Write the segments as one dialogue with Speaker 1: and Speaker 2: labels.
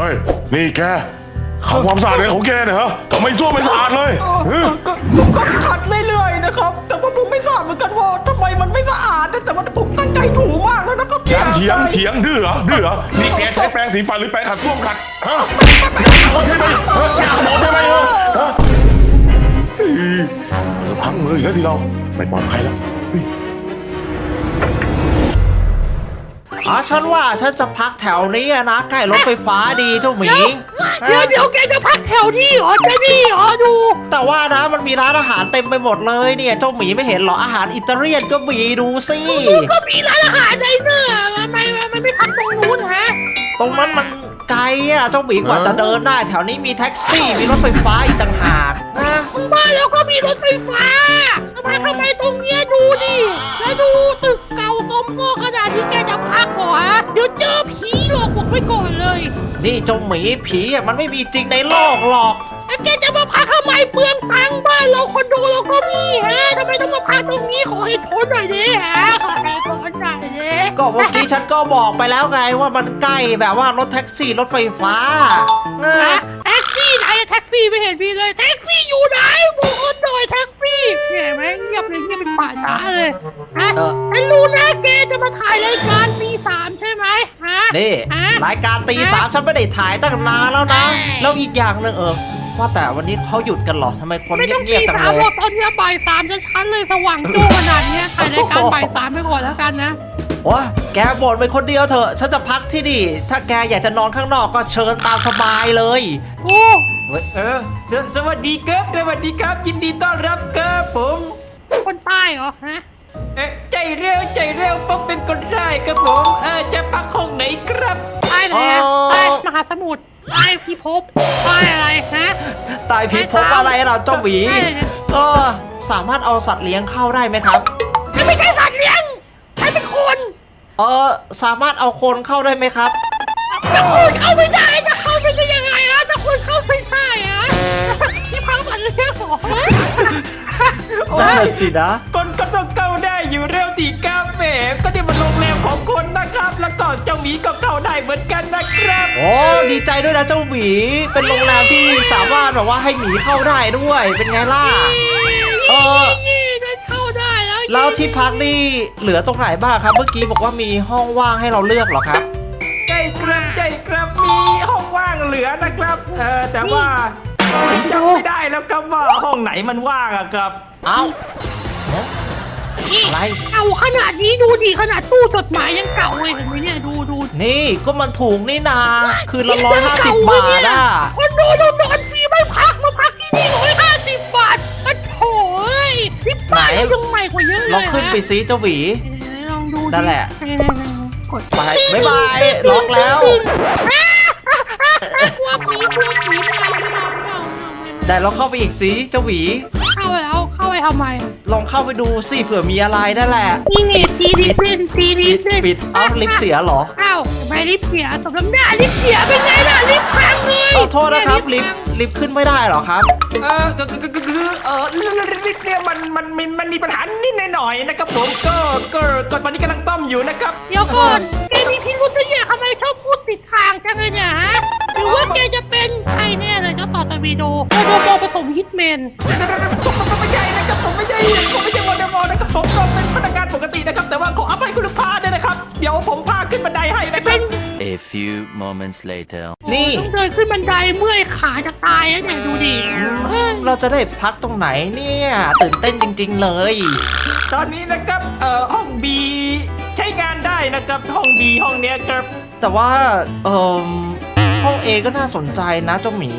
Speaker 1: เฮ้ย นี่แกทำความสะอาดอะไรของแกเนี่ยฮะทำไมส้วมไม่สะอาดเลย
Speaker 2: เออ
Speaker 1: เออ
Speaker 2: ก็ผมก็ขัดเรื่อยๆนะครับ แต่ว่าผมไม่ทราบเหมือนกันว่าทำไมมันไม่สะอาดนะแต่ว่าผมตั้งใจถูมากแล้วนะครับ
Speaker 1: เถียงเถียง
Speaker 2: ไป
Speaker 1: เถียงดื้อเหรอดื้อเหรอนี่แกใช้แปรงสีฟันหรือแปรงขัดส้วมขัดฮะโดนใช่ไหมเออโดนใช่ไหมเออฮะเฮ้ยเออพังมืออีกแล้วสิเราไม่ปลอดภัยแล้ว
Speaker 3: อ๋อฉันว่าฉันจะพักแถวนี้อะนะใกล้รถไฟฟ้าดีเจ้าหมี
Speaker 4: เดี๋ยวเดี๋ยวแกจะพักแถวนี้เหรอใช่นี่เหรอดู
Speaker 3: แต่ว่านะมันมีร้านอาหารเต็มไปหมดเลยเนี่ยเจ้าหมีไม่เห็นเหรออาหารอิตาเลียนก็มีดูสิ
Speaker 4: ก็มีร้านอาหารในเนื้อทำไมมันไม่พักตรงนู้นฮะ
Speaker 3: ตรงนั้นมันไกลอะเจ้าหมีกว่าจะเดินได้ แถวนี้มีแท็กซี่มีรถไฟฟ้าอีกต่างหากนะ
Speaker 4: บ้านเราก็มีรถไฟฟ้าทำไมทำไมตรงเนี้ยดูดิแล้วดูตึกเก่าต้ มโซ่ขนาดที่แกจะพักเหรอเดี๋ยวเจอผีหลอกบอกไว้ก่อนเลย
Speaker 3: นี่เจ้าหมีผีอะมันไม่มีจริงในโลกหรอก
Speaker 4: แล้วแกจะมาพักทำไมเปลืองตังค์บ้านเราคอนโดเราก็มีฮะทำไมต้องมาพักตรงนี้ขอเหตุผลหน่อยดิฮะขอเหตุผลหน่อยดิ
Speaker 3: ก็เมื่อกี้ฉันก็บอกไปแล้วไงว่ามันใกล้แบบว่ารถแท็กซี่รถไฟฟ้านะ
Speaker 4: ฮะ แท็กซี่ไหนแท็กซี่ไม่เห็นพี่เลย แท็กซี่อยู่ไหนบอกคนหน่อยแท็กซี่เนี่ยแม่งเงียบเลยเงียบเป็นป่าช้าเลยฮะ
Speaker 3: เออ
Speaker 4: ฉันรู้นะแกจะมาถ่ายรายการปีสามใช่ไหมฮะ
Speaker 3: นี่
Speaker 4: ฮะ
Speaker 3: รายการตีสามฉันไม่ได้ถ่ายตั้งนานแล้วนะแล้วอีกอย่างหนึ่งเออ ว่าแต่วันนี้เขาหยุดกันเหรอทำไมคน
Speaker 4: ไม่ต้อง
Speaker 3: เงี
Speaker 4: ปี
Speaker 3: ยบๆจัง
Speaker 4: สาม
Speaker 3: เล
Speaker 4: หร
Speaker 3: ย
Speaker 4: อกตอนเนี้ยบ่ายสามจะชั้นเลยสว่างโจ้ขนาดเนี้ยถ่ายรายการบ่ายสามไปก่อนแล้วกันนะ
Speaker 3: โอ้ยแกบ่นไปคนเดียวเถอะ ฉันจะพักที่นี่ ถ้าแกอยากจะนอนข้างนอกก็เชิญตามสบายเลย
Speaker 4: โอ้
Speaker 2: เออสสวัสดีครับสวัสดีครับยินดีต้อนรับครับผม
Speaker 4: คนใต้เหรอฮะ
Speaker 2: เอ๊ะใจเร็วใจเร็วผมเป็นคนได้ครับผมเออจะพักห้องไหนครับ
Speaker 4: ใต้ไหนอะ
Speaker 3: อ๋อ
Speaker 4: ใต้มหาสมุทรใต้พิภพใต้อะไรฮะ
Speaker 3: ตายผิดพบอะไรเราเจ้าหวี
Speaker 4: ใช่เลย
Speaker 3: เออสามารถเอาสัตว์เลี้ยงเข้าได้ไหมครับ
Speaker 4: ฉันไม่ใช่สัตว์เลี้ยงฉันเป็นคน
Speaker 3: เออสามารถเอาคนเข้าได้ไหมครับ
Speaker 4: จะคนเข้าไม่ได้ สัตว์เลี้ยงเหรอ
Speaker 3: นั่นน่ะสินะ
Speaker 2: คนก็ต้องเข้าได้อยู่เร็วตีครับแหมก็นี่มันโรงแรมของคนนะครับ แล้วก็เจ้าหมีก็เข้าได้เหมือนกันนะครับ
Speaker 3: โอ้ดีใจด้วยนะเจ้าหมี เป็นโรงแรมที่สามารถแบบว่าให้หมีเข้าได้ด้วย เป็นไงล่ะ เออ
Speaker 4: นี่ได้เข้าได้แล้ว
Speaker 3: แล้วที่พักนี่เหลือตรงไหนบ้างครับ เมื่อกี้บอกว่ามีห้องว่างให้เราเลือกเหรอครับ
Speaker 2: ใจครับใจครับมีห้องว่างเหลือนะครับ เออแต่ว่า ผมจำไม่ได้แล้วครับว่าห้องไหนมันว่างอะครับ
Speaker 3: เอ้า
Speaker 4: นี่
Speaker 3: อะไร
Speaker 4: เอาขนาดนี้ดูดิขนาดตู้จดหมายยังเก่าเลยเห็นไหมเนี่ยดูดู
Speaker 3: นี่ก็มันถูกนี่นา คืนละร้อยห้าสิบบาทอะ
Speaker 4: คนดูเรานอนฟรีไม่พักมาพักที่นี่ร้อยห้าสิบบาทมันโถ่เอ้ยที่ป้ายเรายังใหม่กว่าเยอะเลย
Speaker 3: ลองขึ้นไปซิเจ้าหวี
Speaker 4: เออลองดูดิ
Speaker 3: นั่นแหละ
Speaker 4: เออกด
Speaker 3: ไปบ๊ายบายล็อกแล้ว
Speaker 4: กลัวผีกลัวผีไม่เอาไม่เอา
Speaker 3: แต่เราเข้าไปอีกสิเจ้าหวี
Speaker 4: เข้าแล้วเข้าไปทำไม
Speaker 3: ลองเข้าไปดูสิเผื่อมีอะไรนั่นแหละ
Speaker 4: นี่ไงทีลิฟต์เล่นทีลิ
Speaker 3: ปิ
Speaker 4: ฟ
Speaker 3: ด
Speaker 4: ต์เล่น
Speaker 3: ปิดเอ้าลิฟต์เสียเหรอ
Speaker 4: อ้าวทำไมลิฟต์เสียสมน้ำหน้าลิฟต์เสียเป็นไงล่ะลิฟต์พังเลย
Speaker 3: ขอโทษนะครับลิฟต์ลิฟต์ขึ้นไม่ได้เหรอครับ
Speaker 2: เออก็ก็ก็คือเออลิฟต์เนี่ยมันมันมันมันมีปัญหานิดหน่อยนะครับผมก็ก็ก็ตอนนี้กำลังต้มอยู่นะครับ
Speaker 4: เดี๋ยวก่อนแกมีพิรุธด้วยเนี่ยทำไมชอบพูดติดทางจังเลยเนี่ยฮะหรือว่าแกจะเป็นใครแน่เลยเจ้าต่อตะวีโดโดโดผสมฮิตแมน
Speaker 2: ผมผมไม่ใช่นะครับผมไม่ใช่ผมไม่ใช่วอร์ดมอร์นะครับ
Speaker 5: A few moments later.
Speaker 3: นี่
Speaker 4: ต้องเดินขึ้นบันไดเมื่อยขาจะตายแล้วเนี่ยดูดิเอ้ย
Speaker 3: เราจะได้พักตรงไหนเนี่ย ตื่นเต้นจริง ๆ เลย
Speaker 2: ตอนนี้นะครับเอ่อห้องบีใช้งานได้นะครับห้องบีห้องเนี้ยครับ
Speaker 3: แต่ว่าเอ่อห้องเอก็น่าสนใจนะเจ้าหมี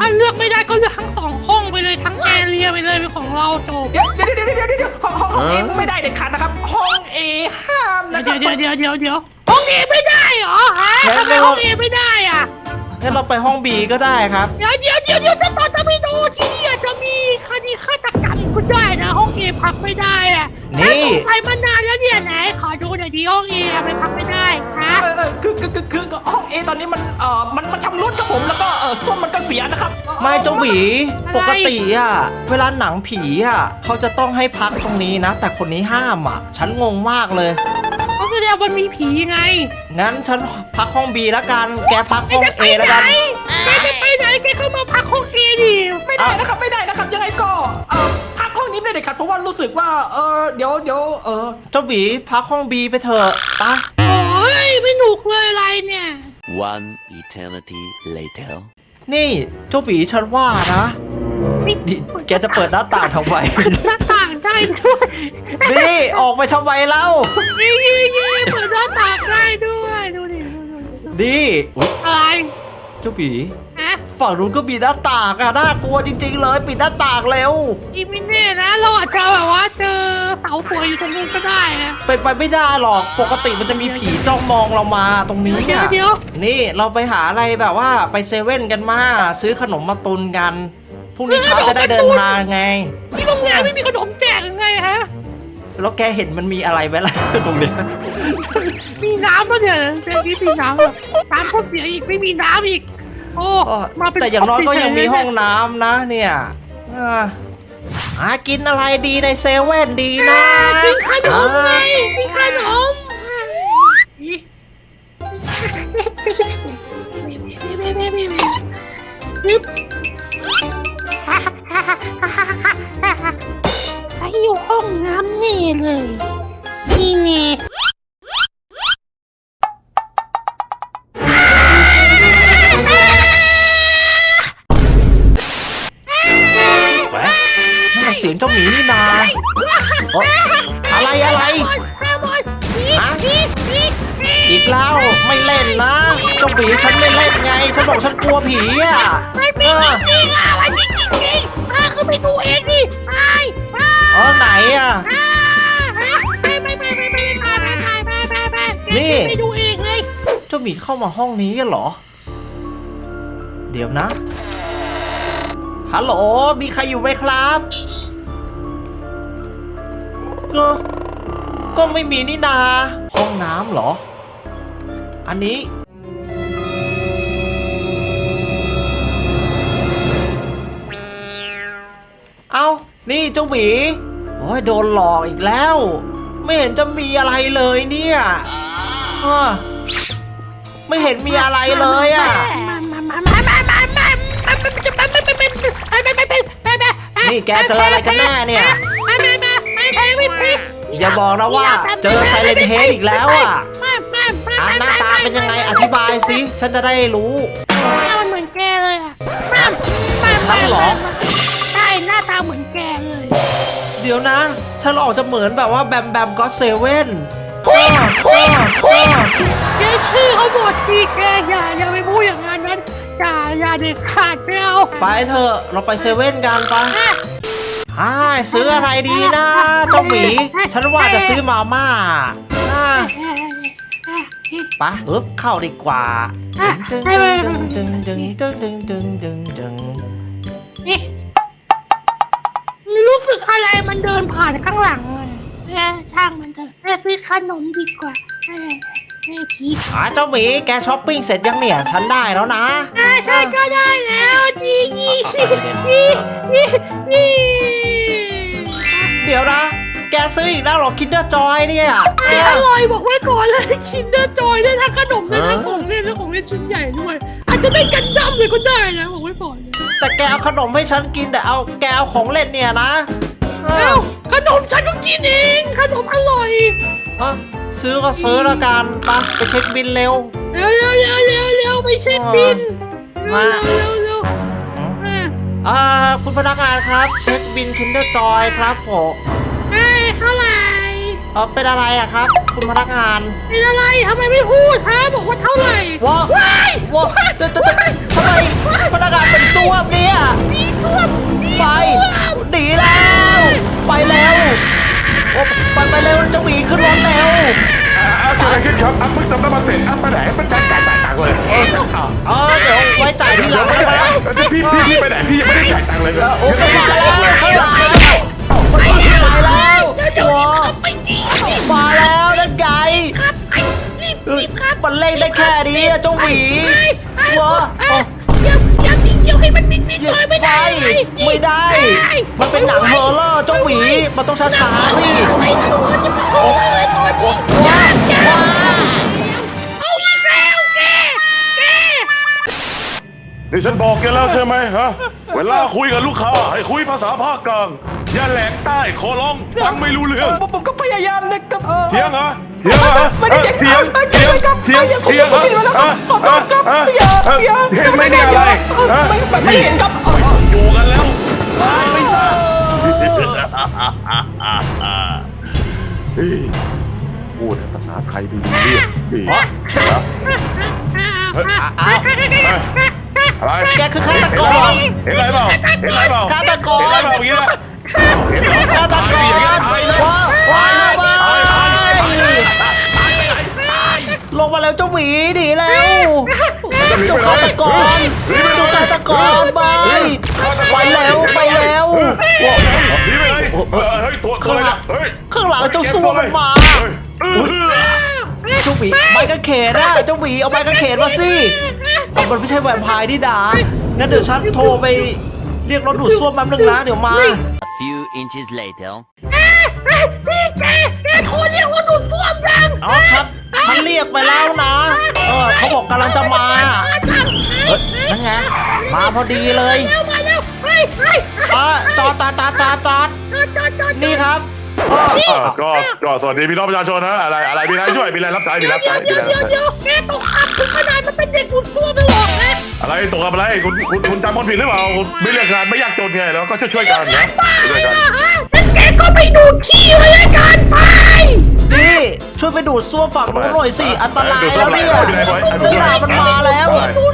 Speaker 4: ถ้าเลือกไม่ได้ก็เลือกทั้งสองห้องไปเลยทั้งแอเรียไปเลยเป็นของเราจบ
Speaker 2: เดี๋ยวเดี๋ยวเดี๋ยวเดี๋ยวเดี๋ยวห้องห้องห้องเอไม่ได้เด็ดขาดนะครับ ห้องเอห้ามนะค
Speaker 4: เดี๋
Speaker 2: รั
Speaker 4: ย
Speaker 2: บ
Speaker 4: วเดี๋ยวเดี๋ยวเดี๋ยวเดี๋ยวห้องเอไม่ได้เหรอฮะทำไมห้องเอไม่ได้อะ
Speaker 3: งั้นเราไปห้องบีก็ได้ครับ
Speaker 4: เดี๋ยวเดี๋ยวเดี๋ยวเดี๋ยวจะตอนจะไปดูที่นี่อาจจะมีคดีฆาตกรรมก็ได้นะห้องเอพักไม่ได้อะ
Speaker 3: นี่
Speaker 4: ถ้าสงสัยมานานแล้วเนี่ยไหนข อดูหน่อยดิห้องเอไปพักไม่ได้ฮะ
Speaker 2: เออเออคือคือคือคือห้องเอตอนนี้มันเอ่อมันมันชำรุดครับผมแล้วก็เออส้วมมันก็เสียนะครับ
Speaker 3: ไม่เจ้าหวีปกติอะเวลาหนังผีอะเขาจะต้องให้พักตรงนี้นะ แต่คนนี้ห้ามอะ ฉันงงมากเลย
Speaker 4: ก็แสดงมันมีผีไง
Speaker 3: งั้นฉันพักห้องบีแล้วกัน แกพัก
Speaker 4: แก
Speaker 3: ห้อง
Speaker 4: จะ
Speaker 3: เอ
Speaker 4: ไป
Speaker 3: แล้ว
Speaker 4: ไหน
Speaker 3: กัน
Speaker 4: แกจะไปไหนแกเข้ามาพักห้องเอดิ
Speaker 2: ไม่ได้นะ เพราะว่ารู้สึกว่าเออเดี๋ยวเดี๋ยวเออ
Speaker 3: เจ้าหวีพักห้องบีไปเถอะไปะ
Speaker 4: โอ้ยไม่หนุกเลยอะไรเนี่ย
Speaker 5: One eternity later.
Speaker 3: นี่เจ้าหวีฉันว่านะนี่แกจะเปิดหน้าต่างทำไม
Speaker 4: หน้าต่างได้ด้วย
Speaker 3: นี่ออกไปทำไมเล่า
Speaker 4: ยี่ยี่ยี่เปิดหน้าต่างได้ด้วย ดูดิดูดิดูดิ
Speaker 3: นี่อุ๊ย
Speaker 4: อะไร
Speaker 3: เจ้าหวี
Speaker 4: ฮะ
Speaker 3: ฝั่งนู้นก็มีหน้าต่างอะน่ากลัวจริง ๆ เลยปิดหน้าต่างเร็ว
Speaker 4: อีไม่แน่นะ เราอาจจะแบบว่าเจอเสาสวยอยู่ตรงนู้นก็ได้นะ
Speaker 3: เป็นไปไม่ได้หรอกปกติมันจะมีผีจ้องมองเรามาตรงนี้
Speaker 4: เดี๋ยว
Speaker 3: อะ
Speaker 4: เดี๋ยว
Speaker 3: นี่เราไปหาอะไรแบบว่าไปเซเว่นกันมา ซื้อขนมมาตุนกันพรุ่งนี้เช้าจะได้เดินทางไง
Speaker 4: ที่โรงงานไม่มีขนมแจกยังไงฮะ
Speaker 3: แล้วแกเห็นมันมีอะไรไหมล่ะ ตรงเนี้ย
Speaker 4: มีน้ำปะเนี่ยเจนี่มีน้ำเหรอน้ำก็เสียอีกไม่มีน้ำอีก โอ้
Speaker 3: ก็
Speaker 4: มาเป็น
Speaker 3: แต่อย่างน้อยก็ยังมีห้อง
Speaker 4: น้
Speaker 3: น้ำนะเนี่ยอ่าหากินอะไรดีในเซเว่นดีนะ
Speaker 4: กินขนมไง
Speaker 3: อ่า
Speaker 4: กินขนมยึบใส่อยู่ห้องน้ำนี่เลย นี่ไง
Speaker 3: แหียงเจ้าหมีนี่นาโอ๊ะอะไรอะไร
Speaker 4: อี
Speaker 3: กแล้วไม่เล่นนะเจ้าหมีฉันไม่เล่นไง ฉันบอกฉันกลัวผีอะ
Speaker 4: ไม่
Speaker 3: เอ
Speaker 4: ผี
Speaker 3: อ
Speaker 4: ผีอะไม่ผีจริงจริงเออคือไปดูเองดิไายตาย
Speaker 3: อ๋อไหนอะ
Speaker 4: ไปดูเองเลย
Speaker 3: เจ้าหมีเข้ามาห้องนี้เหรอ เดี๋ยวนะ ฮัลโหล มีใครอยู่ไหมครับ ก็ไม่มีนี่นา ห้องน้ำเหรอ อันนี้ เอานี่เจ้าหมีโอ้ยโดนหลอกอีกแล้ว ไม่เห็นจะมีอะไรเลยเนี่ยอ้อไม่เห็นมีอะไรเลยอะ นี่แกเจออะไรกันแน่เนี่ย อย่าบอกนะว่าเจอไซเลนเฮดอีกแล้วอะ
Speaker 4: มามามา
Speaker 3: อะหน้าตาเป็นยังไงอธิบายสิฉันจะได้รู้
Speaker 4: หน้ามันเหมือนแกเลยอะมามา
Speaker 3: ฉันเหรอ
Speaker 4: ใช่หน้าตาเหมือนแกเลย
Speaker 3: เดี๋ยวนะ ฉันออกจะเหมือนแบบว่าแบมแบมก็เซเว่นเออเออเออ
Speaker 4: แกชื่อเขาหมดสิแกอย่าอย่าไปพูดอย่างนั้นนั้นอย่าอย่าเด็ดขาดไม่เอา
Speaker 3: ไปเถอะเราไปเซเว่นกันไป อ่าซื้ออะไรดีนะเจ้าหมี ฉันว่าจะซื้อมาม่าอ่าปะอึ๊บเข้าดีกว่าดึงดึงดึงดึงดึงดึงดึงดึง
Speaker 4: รู้สึกอะไรมันเดินผ่านข้างหลังอะแกช่างมันเถอะแกซื้อขนมดีกว่าแม่แม่ผี
Speaker 3: อ่าเจ้าหมีแกช้อปปิ้งเสร็จยังเนี่ย ฉันได้แล้วนะ
Speaker 4: อ่าใช่ก็ได้แล้วจียี่สิยี่ยี่ยี่
Speaker 3: ดี๋ยวนะ แกซื้ออีกแล้วเหรอคินเดอร์จอยเนี่ย
Speaker 4: ไม่อร่อยบอกไว้ก่อนเลยคินเดอร์จอยได้ทั้งขนมได้ทั้งของเล่นและของเล่นชิ้นใหญ่ด้วย อาจจะได้กันดั้มเลยก็ได้นะบอกไว้ก่อนเลย
Speaker 3: แต่แกเอาขนมให้ฉันกินแต่เอาแกเอาของเล่นเนี่ยนะเอ
Speaker 4: เอ้า
Speaker 3: อ
Speaker 4: ขนมฉันก็กินเองขนมอร่อย
Speaker 3: เอ้าซื้อก็ซื้อแล้วกันไปไปเช็คบินเร็ว
Speaker 4: เร็วเร็วเร็วเร็วเร็วไปเช็คบินเร็ว
Speaker 3: มา
Speaker 4: เร็วเร็ว
Speaker 3: อืม
Speaker 4: เร็ว
Speaker 3: อ่าคุณพนักงานครับ เช็คบินคินเดอร์จอยครับผม
Speaker 4: เอ้ยเท่าไหร่
Speaker 3: เออเป็นอะไรอะครับ คุณพนักงาน
Speaker 4: เป็นอะไรทำไมไม่พูดฮะบอกว่าเท่าไหร่
Speaker 3: ว้า
Speaker 4: ว้าย
Speaker 3: ว้าจะจะจะทำไมพนักงานเป็นซ่วมเนี่ย
Speaker 4: มีท่วมมี
Speaker 3: ไป
Speaker 4: ท่วม
Speaker 3: หนีแล้ว ไปเร็วโอ้ไปไปเร็วเจ้าหมีขึ้นรถเร็ว
Speaker 1: อ่าเกิดอะไรขึ้นครับอะเพิ่งเติมน้ำมันเสร็จอะไป ไว้
Speaker 3: จ่ายทีหลัง
Speaker 1: ไม่
Speaker 3: ได้
Speaker 1: ได้
Speaker 3: ไหม
Speaker 1: พี่พี่พี่ไปไหนพี่ยังไม่ได้จ่ายตังค์เลย
Speaker 3: โอ้ยมาแล้วข้างหลังแล้วมาแล้วโอ้มาแล้วนั่นไง
Speaker 4: ครับไอ้รีบรีบครับ
Speaker 3: มันเล่นได้แค่นี้อะเจ้าหวี
Speaker 4: ไอ้ไอ้
Speaker 3: ว้า
Speaker 4: ไอ้อย่าอย่าตีเดียวให้มันนิดนิดหน่อยไม่ได้
Speaker 3: ไป
Speaker 4: ไอ้
Speaker 3: มึไม่ได้ มันเป็นหนังเฮอร์เลอร์เจ้าหมีมันต้องช้าๆสิ
Speaker 4: ไอ้ตัวจะมาโอ้ยตัวนี้ว้าว้าเอา
Speaker 1: นี่ฉันบอกแกแล้วใช่ไหมฮะ เวลาคุยกับลูกค้า ให้คุยภาษาภาคกลาง อย่าแหลกใต้ขอร้องฟังไม่รู้เรื่อง
Speaker 2: ผมผมก็พยายามนะครับออ
Speaker 1: เถียงเหรอเถียงเหรอ
Speaker 2: ไม่ได้เถียง
Speaker 1: เถียง
Speaker 2: ครับ
Speaker 1: เถียง
Speaker 2: เถียง
Speaker 1: เถียง
Speaker 2: ผมผิดมาแล้วครับขอโทษครับอย่าอย่า
Speaker 1: เห็นไหมเนี่ยอะไร
Speaker 2: เออไม่ไม่ไม่เห็นครับเออเออ
Speaker 1: อยู่กันแล้ว
Speaker 2: ไม่ทราบ
Speaker 1: เฮ้ยพูดภาษาไทยไม่รู้เรื่องเฮ้ยฮะเฮ้ย
Speaker 3: อ้าว
Speaker 1: อะไร
Speaker 3: แกคือฆาตกร
Speaker 1: เห็นอะไรเปล่าเห็นอะไรเปล่า
Speaker 3: ฆาตกร
Speaker 1: เห็นอะไรเปล่าเมื่อกี้นะเห็นเหรอ
Speaker 3: ฆาตกร
Speaker 1: ตายดิอย่างเงี้ยตายเลย
Speaker 3: ว้าวว้าว
Speaker 1: ตายตายตาย
Speaker 3: ลงมาแล้วเจ้าหมีหนีแล้วเจ้าฆาตกรเจ้าฆาตกรไปไปแล้วไปแล้ว
Speaker 1: หนีไปเลยเออเฮ้ยตัวตัวอะไรเนี่ยเฮ้ย
Speaker 3: ข้างหลังเจ้าซัวมันมา
Speaker 1: เฮ้ยเออ
Speaker 3: เจ้าหมีไม้กางเขนนะเจ้าหมีเอาไม้กางเขนมาสิ เอามันไม่ใช่แวมไพร์นี่ดางั้นเดี๋ยวฉันโทรไปเรียกรถดูดซ่วมแป๊บนึงนะเดี๋ยวมา
Speaker 5: A few inches later.
Speaker 4: นี่แกแกโทรเรียกว่าดูดซ่วมยัง
Speaker 3: เอาฉันฉันเรียกไปแล้วนะ เออเขาบอกกำลังจะมาเฮ้ยนั่นไง มาพอดีเลย
Speaker 4: เร็วมาเร็วเฮ้ยเฮ้ย
Speaker 3: อะจอดจอดจอดจอดจอด
Speaker 4: จอดจอดจอด
Speaker 3: นี่ครับเออ
Speaker 1: เออก็ก็สวัสดีพี่น้องประชาชนนะอะไรอะไรมีอะไรช่วยมีอะไรรับใช้มีรับ
Speaker 4: เดี๋
Speaker 1: ใช้
Speaker 4: ยว
Speaker 1: มี
Speaker 4: เดี๋ยว
Speaker 1: อะไร
Speaker 4: เดี๋ยว
Speaker 1: รับใช้
Speaker 4: เดี๋ยวแกตกอับถึงขนาดมันเป็นเด็กดูดซ่วมไปหรอกนะ
Speaker 1: อะไรตกกับอะไรคุณคุณคุณจำคนผิดหรือเปล่าคุณไม่เลือกงานไม่ยากจนไงแล้วก็ช่วยช่วยๆกันนะช่วยกัน
Speaker 4: งั้นแกก็ไปดูดขี้เลยละกันไป
Speaker 3: นี่ ช่วยไปดูดซ่วมฝั่งนู้นหน่อยสิ อันตรายแล้วเนี่ยนี่ด่ามันมาแล้ว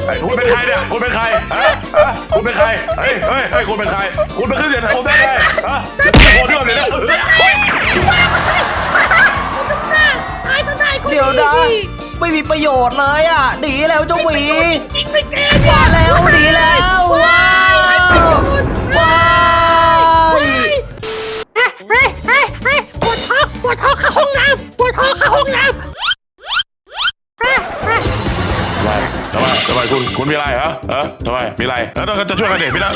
Speaker 1: ไอ้คุณเป็นใครเนี่ยคุณเป็นใครฮะฮะคุณเป็นใครเฮ้ยเฮ้ยเฮ้ยคุณเป็นใคร คุณเป็นขึ้นเสียงผมได้ไงฮะจะตะโกนด้วยเลยนะ
Speaker 4: ตายก็ได้ก็
Speaker 3: เดี๋ยวนะไม่มีประโยชน์เลยอะหนีแล้วเจ้าหมี
Speaker 4: จริงไปแก
Speaker 3: มาแล้วหนีแล้วว้
Speaker 1: แล้วเราก็จะช่วยกันเด็กไม่ได้